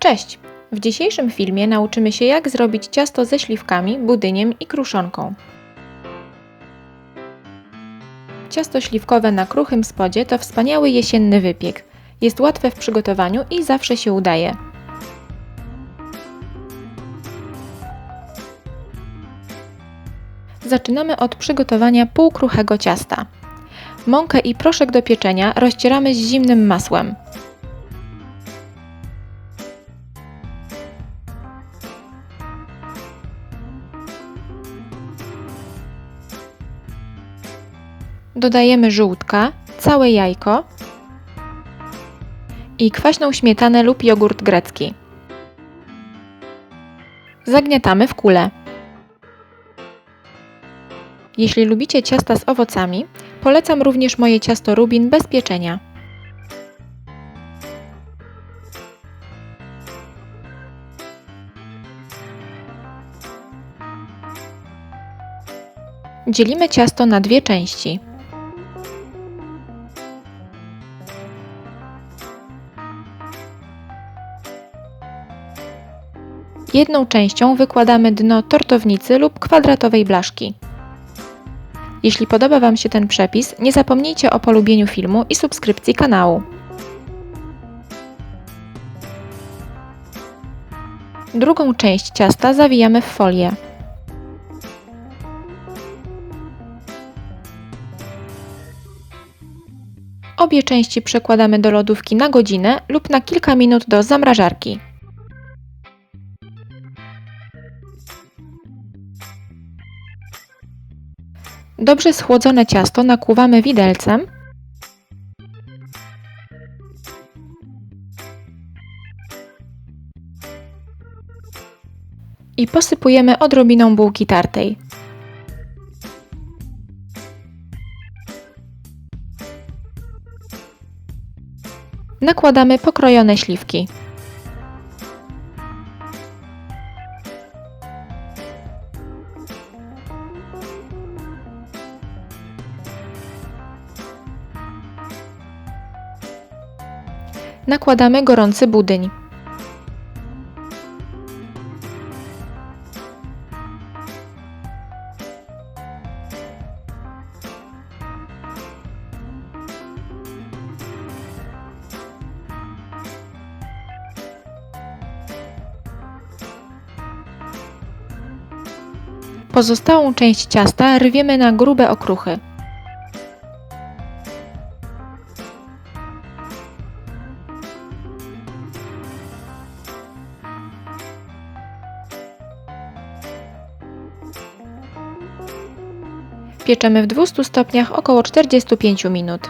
Cześć! W dzisiejszym filmie nauczymy się jak zrobić ciasto ze śliwkami, budyniem i kruszonką. Ciasto śliwkowe na kruchym spodzie to wspaniały jesienny wypiek. Jest łatwe w przygotowaniu i zawsze się udaje. Zaczynamy od przygotowania półkruchego ciasta. Mąkę i proszek do pieczenia rozcieramy z zimnym masłem. Dodajemy żółtka, całe jajko i kwaśną śmietanę lub jogurt grecki. Zagniatamy w kule. Jeśli lubicie ciasta z owocami, polecam również moje ciasto rubin bez pieczenia. Dzielimy ciasto na dwie części. Jedną częścią wykładamy dno tortownicy lub kwadratowej blaszki. Jeśli podoba Wam się ten przepis, nie zapomnijcie o polubieniu filmu i subskrypcji kanału. Drugą część ciasta zawijamy w folię. Obie części przekładamy do lodówki na godzinę lub na kilka minut do zamrażarki. Dobrze schłodzone ciasto nakłuwamy widelcem i posypujemy odrobiną bułki tartej. Nakładamy pokrojone śliwki. Nakładamy gorący budyń. Pozostałą część ciasta rwiemy na grube okruchy. Pieczemy w 200 stopniach około 45 minut.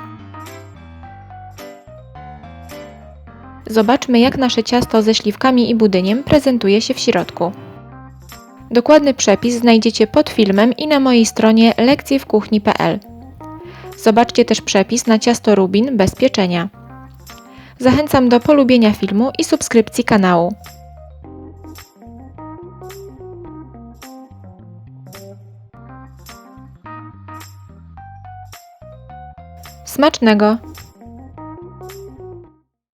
Zobaczmy jak nasze ciasto ze śliwkami i budyniem prezentuje się w środku. Dokładny przepis znajdziecie pod filmem i na mojej stronie lekcjewkuchni.pl. Zobaczcie też przepis na ciasto rubin bez pieczenia. Zachęcam do polubienia filmu i subskrypcji kanału. Smacznego!